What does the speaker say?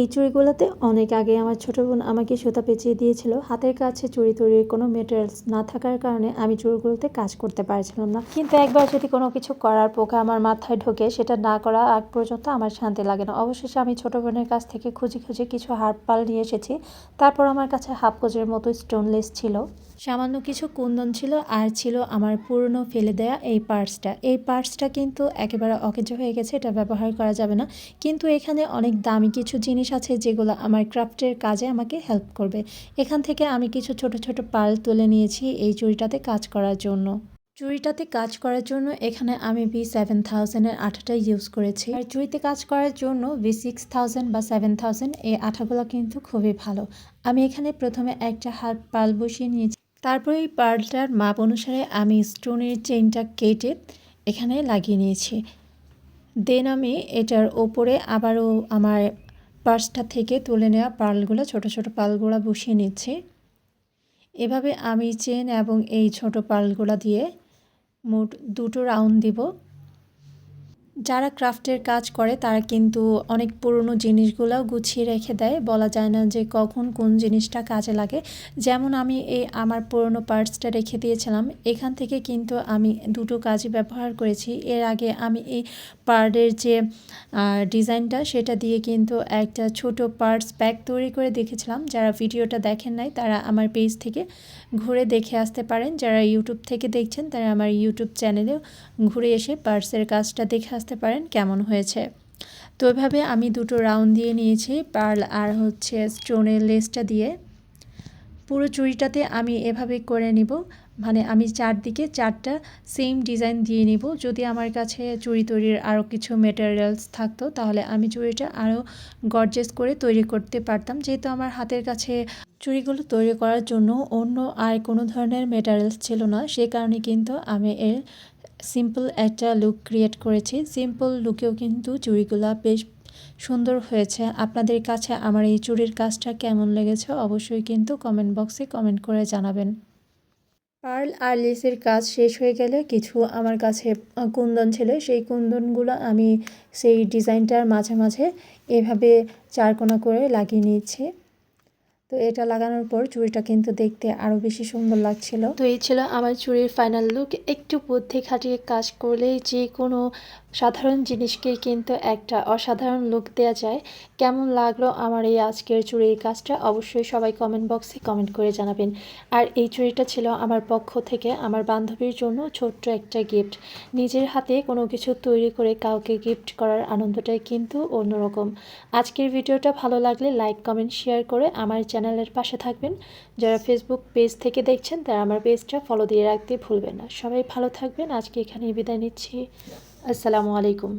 এই চুড়িগুলোতে অনেক আগে আমার ছোটো বোন আমাকে সুতা পেঁচিয়ে দিয়েছিল। হাতের কাছে চুড়ি তৈরির কোনো মেটেরিয়ালস না থাকার কারণে আমি চুড়িগুলোতে কাজ করতে পারছিলাম না। কিন্তু একবার যদি কোনো কিছু করার পোকা আমার মাথায় ঢোকে, সেটা না করা আগ পর্যন্ত আমার শান্তি লাগে না। অবশেষে আমি ছোটো বোনের কাছ থেকে খুঁজে খুঁজে কিছু হার্প পাল নিয়ে এসেছি। তারপর আমার কাছে হাফ কোজের মতো স্টোনলেস ছিল। সামান্য কিছু কুন্দন ছিল আর ছিল আমার পুরনো ফেলে দেয়া এই পার্সটা এই পার্সটা কিন্তু একেবারে অকেজ হয়ে গেছে, এটা ব্যবহার করা যাবে না। কিন্তু এখানে অনেক দামি কিছু জিনিস আছে যেগুলো আমার ক্রাফটের কাজে আমাকে হেল্প করবে। এখান থেকে আমি কিছু ছোট ছোট পাল তুলে নিয়েছি এই চুড়িটাতে কাজ করার জন্য। চুড়িটাতে কাজ করার জন্য এখানে আমি ভি সেভেন থাউজেন্ডের আঠাটা ইউজ করেছি। আর চুড়িতে কাজ করার জন্য ভি সিক্স থাউজেন্ড বা সেভেন থাউজেন্ড এই আঠাগুলো কিন্তু খুবই ভালো। আমি এখানে প্রথমে একটা হাত পাল বসিয়ে নিয়েছি। তারপরে এই পার্লটার মাপ অনুসারে আমি স্টোনের চেইনটা কেটে এখানে লাগিয়ে নিয়েছি। দেন আমি এটার ওপরে আবারও আমার পার্সটা থেকে তুলে নেওয়া পার্লগুলো, ছোট ছোট পার্লগুলো বসিয়ে নিচ্ছি। এভাবে আমি চেন এবং এই ছোট পার্লগুলো দিয়ে মোট দুটো রাউন্ড দিব। যারা ক্রাফটের কাজ করে, তারা কিন্তু অনেক পুরনো জিনিসগুলোও গুছিয়ে রেখে দেয়। বলা যায় না যে কখন কোন জিনিসটা কাজে লাগে। যেমন আমি এই আমার পুরনো পার্টসটা রেখে দিয়েছিলাম, এখান থেকে কিন্তু আমি দুটো কাজই ব্যবহার করেছি। এর আগে আমি এই পার্টের যে ডিজাইনটা, সেটা দিয়ে কিন্তু একটা ছোট পার্টস ব্যাগ তৈরি করে দেখেছিলাম। যারা ভিডিওটা দেখেন নাই, তারা আমার পেজ থেকে ঘুরে দেখে আসতে পারেন। যারা ইউটিউব থেকে দেখছেন, তারা আমার ইউটিউব চ্যানেলেও ঘুরে এসে পার্টসের কাজটা দেখে আসতে পারেন কেমন হয়েছে। তো এভাবে আমি দুটো রাউন্ড দিয়ে নিয়েছি পার্ল আর হচ্ছে স্টোনের লেসটা দিয়ে। পুরো চুড়িটাতে আমি এভাবে করে নিব মানে আমি চারদিকে চারটা সেম ডিজাইন দিয়ে নিব। যদি আমার কাছে চুড়ি তৈরির আরও কিছু মেটেরিয়ালস থাকতো, তাহলে আমি চুড়িটা আরও গর্জেস করে তৈরি করতে পারতাম। যেহেতু আমার হাতের কাছে চুড়িগুলো তৈরি করার জন্য অন্য আর কোনো ধরনের মেটেরিয়ালস ছিল না, সে কারণে কিন্তু আমি এর সিম্পল একটা লুক ক্রিয়েট করেছি। সিম্পল লুকেও কিন্তু চুড়িগুলো বেশ সুন্দর হয়েছে। আপনাদের কাছে আমার এই চুড়ির কাজটা কেমন লেগেছে অবশ্যই কিন্তু কমেন্ট বক্সে কমেন্ট করে জানাবেন। পার্ল আর লেসের কাজ শেষ হয়ে গেলে কিছু আমার কাছে কুন্দন ছিল। সেই কুন্দনগুলো আমি সেই ডিজাইনটার মাঝে মাঝে এভাবে চারকোনা করে লাগিয়ে নিচ্ছি তো এটা লাগানোর পর চুড়িটা কিন্তু দেখতে আরও বেশি সুন্দর লাগছিল। তো এই ছিল আমার চুড়ির ফাইনাল লুক একটু বুদ্ধি খাটিয়ে কাজ করলেই যে কোনো সাধারণ জিনিসকে কিন্তু একটা অসাধারণ লুক দেওয়া যায়। কেমন লাগল আমার এই আজকের চুড়ির কাজটা? অবশ্যই সবাই কমেন্ট বক্সে কমেন্ট করে জানাবেন। আর এই চুড়িটা ছিল আমার পক্ষ থেকে আমার বান্ধবীর জন্য ছোট্ট একটা গিফট নিজের হাতে কোনো কিছু তৈরি করে কাউকে গিফট করার আনন্দটাই কিন্তু অন্যরকম। আজকের ভিডিওটা ভালো লাগলে লাইক কমেন্ট শেয়ার করে আমার চ্যানেলের পাশে থাকবেন। যারা ফেসবুক পেজ থেকে দেখছেন, তারা আমার পেজটা ফলো দিয়ে রাখতে ভুলবেন না। সবাই ভালো থাকবেন। আজকে এখানেই বিদায় নিচ্ছি। আসসালামু আলাইকুম